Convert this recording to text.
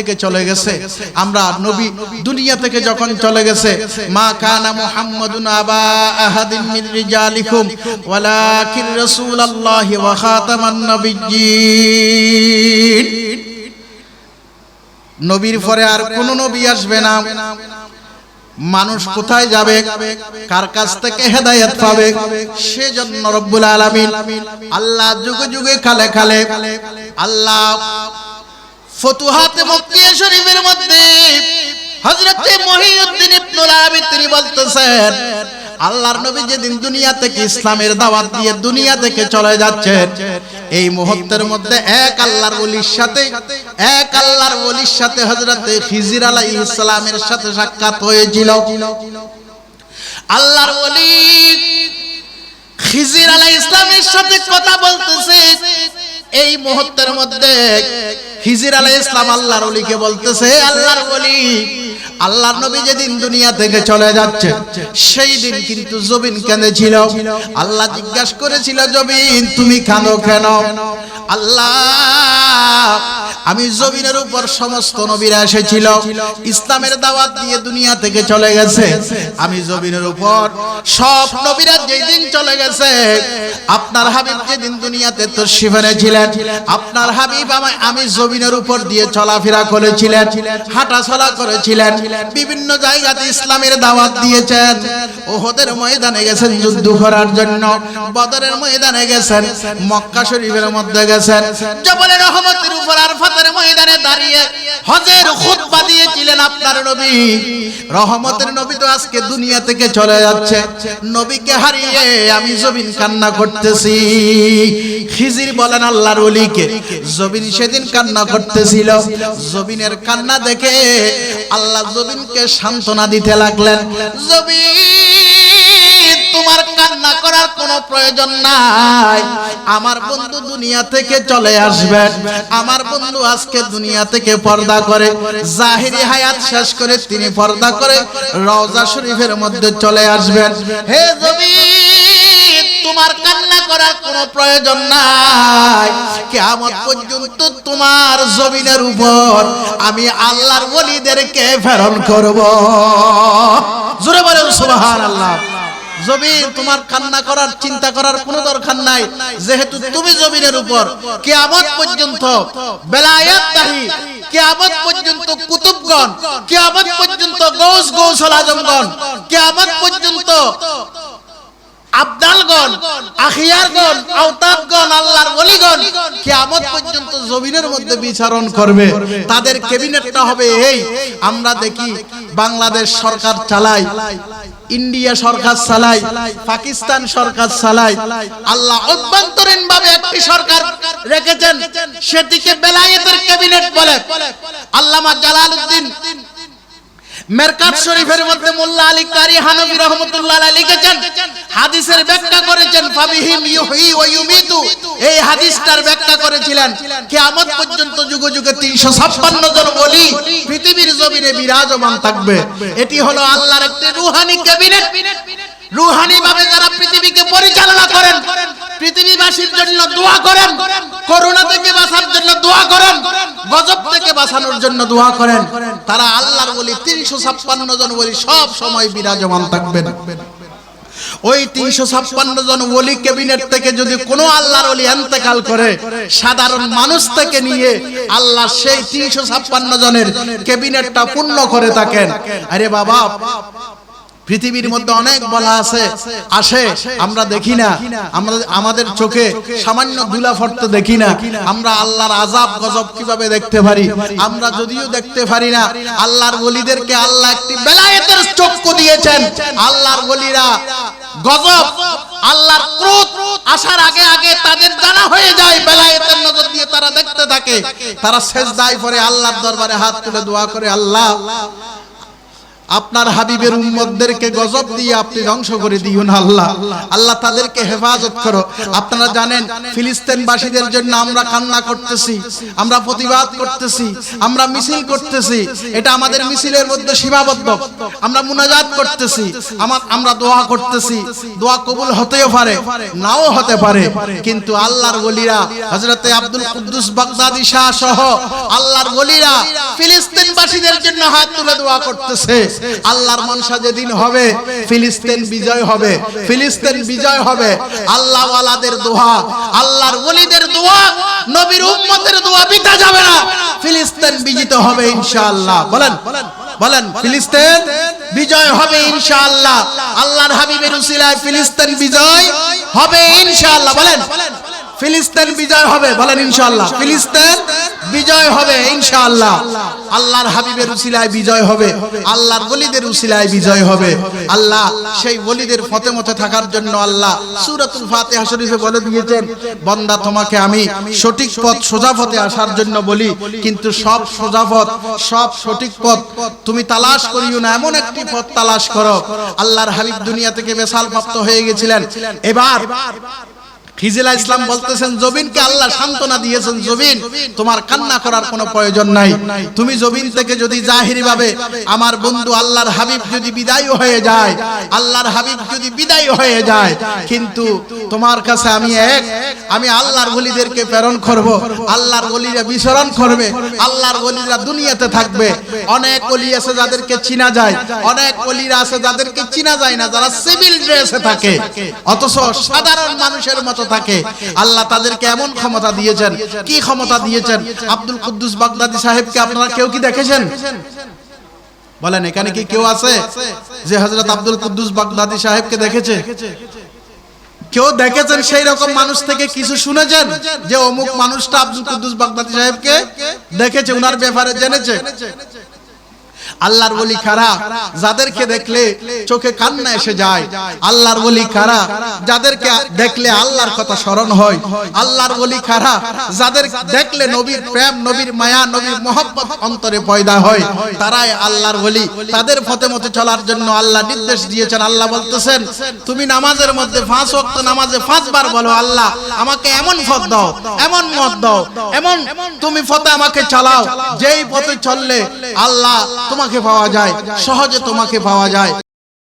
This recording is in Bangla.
থেকে চলে গেছে। আমরা নবী দুনিয়া থেকে যখন চলে গেছে মা কানা মুহাম্মাদুন আবা আহাদিন মিন রিজালিকুম ওয়ালাকিন রাসূলুল্লাহি ওয়া খাতামান নবিয়্যিন। নবীর পরে আর কোন নবী আসবে না। মানুষ কোথায় যাবে? কার কাছ থেকে হেদায়েত পাবে? সেজন্য রব্বুল আলামিন আল্লাহ যুগে যুগে খালে খালে। আল্লাহ ফতুহাতে মক্কিয়া শরীফের মধ্যে হযরত মহিউদ্দিন ইবনুল আরবি তিনি বলতেছেন, আল্লাহর নবী যেদিন দুনিয়া থেকে ইসলামের দাওয়াত দিয়ে দুনিয়া থেকে চলে যাচ্ছে, এই মুহূর্তের মধ্যে এক আল্লাহর ওলির সাথে, এক আল্লাহর ওলির সাথে হযরত খিজির আলাইহিস সালামের সাথে সাক্ষাৎ হয়েছিল। আল্লাহর ওলি খিজির আলাইহিস ইসলামের সাথে কথা বলতেছে এই মুহূর্তের মধ্যে হিজির আলাই ইসলাম আল্লাহর অলিকে বলতেছে, আল্লাহর বলি আল্লাহর নবী যেদিন দুনিয়া থেকে চলে যাচ্ছে, সেই দিন কিন্তু জবিন কেঁদেছিল। আল্লাহ জিজ্ঞাসা করেছিল জবিন তুমি কাঁদো কেন? আল্লাহ আমি জমিনের উপর সমস্ত নবীরা এসেছিল। ইসলামের দাওয়াত দিয়ে দুনিয়া থেকে চলে গেছে। আমি জমিনের উপর সব নবীরা যেই দিন চলে গেছে, আপনার হাবিব যেদিন দুনিয়াতে তো শিফারে ছিলেন আপনার হাবিব আমায় আমি জমিনের উপর দিয়ে চলাফেরা করেছিলেন হাঁটা চলা করেছিলেন, বিভিন্ন জায়গাতে ইসলামের দাওয়াত দিয়েছেন। ওহদের ময়দানে গেছেন যুদ্ধ করার জন্য, বদরের ময়দানে গেছেন, মক্কা শরীফের মধ্যে গেছেন। জবলে রহমতের উপর আর ফাতের ময়দানে দাঁড়িয়ে হজের খুতবা দিয়েছিলেন আপনার নবী। রহমতের নবী তো আজকে দুনিয়া থেকে চলে যাচ্ছে। নবীকে হারিয়ে আমি জমিন কান্না করতেছি। খিজির বলেন আল্লাহর ওলিকে জবিন সেদিন কান্না করতেছিল। জবিনের কান্না দেখে আল্লাহ জবিনকে সান্ত্বনা দিতে লাগলেন। জবিন তোমার কান্না করার কোনো প্রয়োজন নাই। আমার বন্ধু দুনিয়া থেকে চলে আসবেন আমার বন্ধু আজকে দুনিয়া থেকে পর্দা করে। জাহিরি হায়াত শেষ করে তিনি পর্দা করে রওজা শরীফের মধ্যে চলে আসবেন হে জবিন তোমার কান্না করার কোনো প্রয়োজন নাই। কিয়ামত পর্যন্ত তোমার জমিনের উপর আমি আল্লাহর ওলিদেরকে প্রেরণ করব। জোরে বলেন সুবহানাল্লাহ। জমিন তোমার কান্না করার, চিন্তা করার কোনো দরকার নাই। যেহেতু তুমি জমিনের উপর, কিয়ামত পর্যন্ত বেলায়াত তাহি কিয়ামত পর্যন্ত কুতুবগণ, কিয়ামত পর্যন্ত গৌস গৌসল আজমগণ কিয়ামত পর্যন্ত আখিয়ারগণ, আওতাদগণ, আল্লাহর ওলিগণ কিয়ামত পর্যন্ত জমিনের মধ্যে বিচারণ করবে। তাদের ক্যাবিনেটটা হবে এই। আমরা দেখি বাংলাদেশ সরকার চালায়, ইন্ডিয়া সরকার চালায়, পাকিস্তান সরকার চালায়। আল্লাহ অভ্যন্তরীণ ভাবে একটি সরকার রেখেছেন, সেটিকে বেলায়েতের ক্যাবিনেট বলে। আল্লামা জালালউদ্দিন মেরকাত শরীফের মধ্যে মোল্লা আলী কারি হানফি রহমতুল্লাহ লিখেছেন হাদিসের ব্যাখ্যা করেছেন ফাবিহিম ইউহি ওয়া ইউমিতু। এই হাদিসটার ব্যাখ্যা করেছিলেন কিয়ামত পর্যন্ত যুগ যুগে 356 জন ওলি পৃথিবীর জমিনে বিরাজমান থাকবে। এটি হলো আল্লাহর একটি রূহানি ক্যাবিনেট। রূহানি ভাবে যারা পৃথিবীকে পরিচালনা করেন পৃথিবীবাসীর জন্য দোয়া করেন করোনা। থেকে বাঁচার জন্য দোয়া করেন। গজব থেকে বাঁচানোর জন্য দোয়া করেন। তারা আল্লাহর বলি তিনশো ছাপ্পান্ন জন বলি সব সময় বিরাজমান থাকবেন। ওই তিনশো ছাপ্পান্ন জন ওলি ক্যাবিনেট থেকে যদি কোনো আল্লাহর ওলি এন্তেকাল করে সাধারণ মানুষ থেকে নিয়ে আল্লাহ সেই তিনশো ছাপ্পান্ন জনের ক্যাবিনেটটা পূর্ণ করে থাকেন। আরে বাবা পৃথিবীর মধ্যে অনেক বলা আছে আসে আমরা দেখি না। আমাদের আমাদের চোখে সামান্য দুলা ফটতে দেখি না। আমরা আল্লাহর আজাব গজব কীভাবে দেখতে পারি? আমরা যদিও দেখতে পারি না আল্লাহর ওলিদেরকে আল্লাহ একটি বেলায়েতের চক্ষু দিয়েছেন। আল্লাহর ওলিরা গজব। আল্লাহর ক্রোধ আসার আগে আগে তাদের জানা হয়ে যায় বেলায়েতের নজর দিয়ে তারা দেখতে থাকে। তারা সেজদায় পরে আল্লাহর দরবারে হাত তুলে দোয়া করে আল্লাহ। আপনার হাবিবের উম্মতদেরকে গজব দিয়ে আপনি ধ্বংস করে দিও না আল্লাহ। আল্লাহ তাদেরকে হেফাজত করো। আপনারা জানেন, ফিলিস্তিনবাসীদের জন্য আমরা কান্না করতেছি, আমরা প্রতিবাদ করতেছি, আমরা মিছিল করতেছি। এটা আমাদের মিছিলের মধ্যে সীমাবদ্ধ। আমরা মুনাজাত করতেছি আমার আমরা দোয়া করতেছি। দোয়া কবুল হতেও পারে, নাও হতে পারে। কিন্তু আল্লাহর ওলিরা, হযরতে আব্দুল কুদ্দুস বাগদাদি শাহ সহ আল্লাহর ওলিরা ফিলিস্তিনবাসীদের জন্য হাত তুলে দোয়া করতেছে। আল্লাহর মনসা যেদিন হবে, ফিলিস্তিন বিজয় হবে, ফিলিস্তিন বিজয় হবে। আল্লাহ ওয়ালাদের দোয়া, আল্লাহর ওলিদের দোয়া, নবীর উম্মতের দোয়া বিতা যাবে না। ফিলিস্তিন বিজিত হবে ইনশাআল্লাহ। বলেন বলেন, ফিলিস্তিন বিজয় হবে ইনশাআল্লাহ। আল্লাহর হাবিবের উসিলায় ফিলিস্তিন বিজয় হবে ইনশাআল্লাহ। বলেন ফিলিস্তিন বিজয় হবে, বলেন ইনশাআল্লাহ। ফিলিস্তিন বিজয় হবে, ইনশাআল্লাহ। আল্লাহর হাবিবের উসিলায় বিজয় হবে, আল্লাহর ওলিদের উসিলায় বিজয় হবে। আল্লাহ সেই ওলিদের ফতে মতে থাকার জন্য আল্লাহ সূরাতুল ফাতিহা শরীফে বলে দিয়েছেন, বান্দা, তোমাকে আমি সঠিক পথ, সোজা পথে আসার জন্য বলি, কিন্তু সব সোজা পথ, সব সঠিক পথ তুমি তালাশ করিও না, এমন একটি পথ তালাশ করো। আল্লাহর হাবিব দুনিয়া থেকে বেসাল প্রাপ্ত হয়ে গেছিলেন। এবার খিজিলা ইসলাম বলতেছেন জবিনকে আল্লাহ সান্ত্বনা দিয়েছেন জবিন। তোমার কান্না করার কোনো প্রয়োজন নাই। তুমি জবিন থেকে যদি জাহিরি ভাবে আমার বন্ধু আল্লাহর হাবিব যদি বিদায় হয়ে যায় আল্লাহর হাবিব যদি বিদায় হয়ে যায় কিন্তু তোমার কাছে আমি এক আমি আল্লাহর ওলিদেরকে প্রেরণ করব আল্লাহর ওলিরা বিচরণ করবে আল্লাহর ওলিরা দুনিয়াতে থাকবে অনেক অলি আছে যাদেরকে চিনা যায় অনেক অলিরা আছে যাদেরকে চিনা যায় না যারা সিভিল ড্রেসে থাকে অথচ সাধারণ মানুষের মতো থাকে। আল্লাহ তাদেরকে এমন ক্ষমতা দিয়েছেন। কি ক্ষমতা দিয়েছেন? আব্দুল কুদ্দুস বাগদাদি সাহেবকে আপনারা কেউ কি দেখেছেন? বলেন, এখানে কি কেউ আছে যে হযরত আব্দুল কুদ্দুস বাগদাদি সাহেবকে দেখেছে? কেউ দেখেছেন সেই রকম মানুষ থেকে কিছু শুনেছেন যে অমুক মানুষটা আব্দুল কুদ্দুস বাগদাদি সাহেবকে দেখেছে, উনার ব্যাপারে জেনেছে? আল্লাহর বলি কারা? যাদেরকে দেখলে চোখে কান্না এসে যায়, আল্লাহর বলি কারা? যাদেরকে দেখলে আল্লাহর কথা স্মরণ হয়, আল্লাহর বলি কারা? যাদের দেখলে নবীর প্রেম, নবীর মায়া, নবীর মোহব্বত অন্তরে পয়দা হয়, তারাই আল্লাহর বলি তাদের ফতে মতে চলার জন্য আল্লাহ নির্দেশ দিয়েছেন। আল্লাহ বলতেছেন, তুমি নামাজের মধ্যে পাঁচ ওয়াক্ত নামাজে পাঁচবার বলো, আল্লাহ, আমাকে এমন পথ দাও, এমন মত দাও, এমন তুমি ফতে আমাকে চালাও, যেই পথে চললে আল্লাহ তোমাকে পাওয়া যায় সহজে তোমাকে পাওয়া যায়।